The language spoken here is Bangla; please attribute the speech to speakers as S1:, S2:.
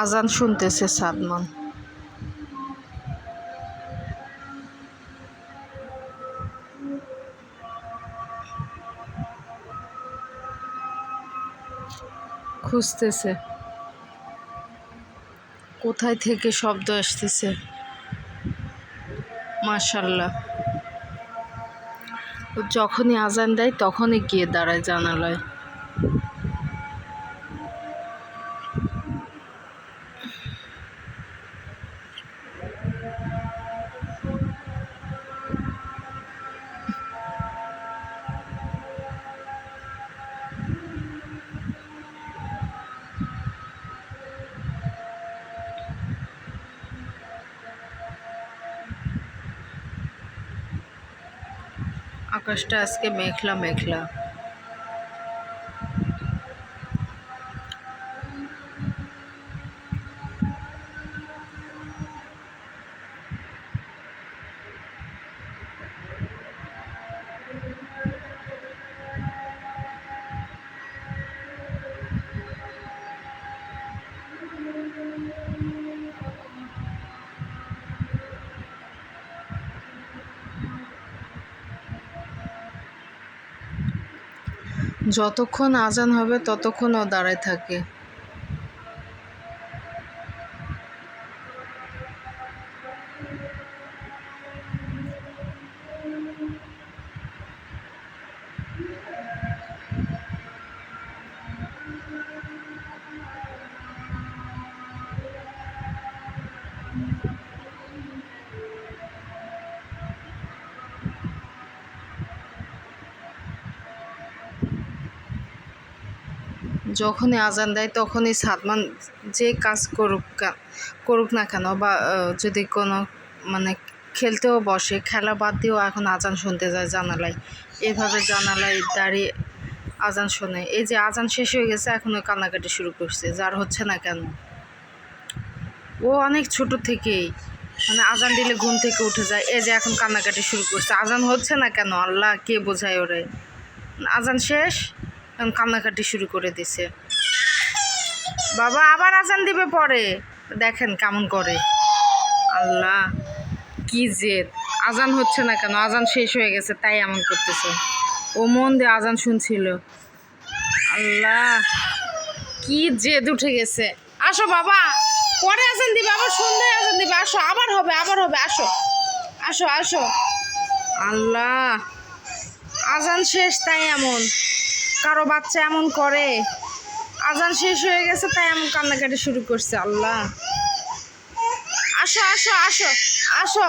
S1: আজান শুনতেছে সাদমান। খুঁজতেছে। কোথায় থেকে শব্দ আসতেছে? মাশাল্লাহ ও যখনই আজান দেয় তখনই গিয়ে দাঁড়ায় জানালায়। আকাশটা আজকে মেঘলা মেঘলা যতক্ষণ আজান হবে ততক্ষণ ও দাঁড়ায় থাকে। যখনই আজান দেয় তখনই সাদমান যে কাজ করুক করুক না কেন বা যদি কোনো মানে খেলতেও বসে, খেলা বাদ দিয়েও এখন আজান শুনতে যায় জানালায়। এভাবে জানালায় দাঁড়িয়ে আজান শোনে। এই যে আজান শেষ হয়ে গেছে, এখন ও কান্নাকাটি শুরু করছে, যার হচ্ছে না কেন? ও অনেক ছোট থেকেই মানে আজান দিলে ঘুম থেকে উঠে যায়। এই যে এখন কান্নাকাটি শুরু করছে। আজান হচ্ছে না কেন? আল্লাহ, কে বোঝায় ওরে? আজান শেষ? কান্নাকাটি শুরু করে দিছে। বাবা আবার আজান দিবে পরে। দেখেন কেমন করে। আল্লাহ, কি জেদ আজান হচ্ছে না কেন? আজান শেষ হয়ে গেছে, তাই এমন করতেছে। ও মন দিয়ে আজান শুনছিল। আল্লাহ, কি জেদ উঠে গেছে। আসো বাবা, পরে আজান দিবে, আবার সন্ধ্যায় আজান দিবে। আসো, আবার হবে আবার হবে, আসো। আসো আসো। আল্লাহ, আজান শেষ তাই এমন। কারও বাচ্চা এমন করে। আজান শেষ হয়ে গেছে, তাই এমন কান্নাকাটি শুরু করছে, আল্লাহ। আসো আসো আসো আসো।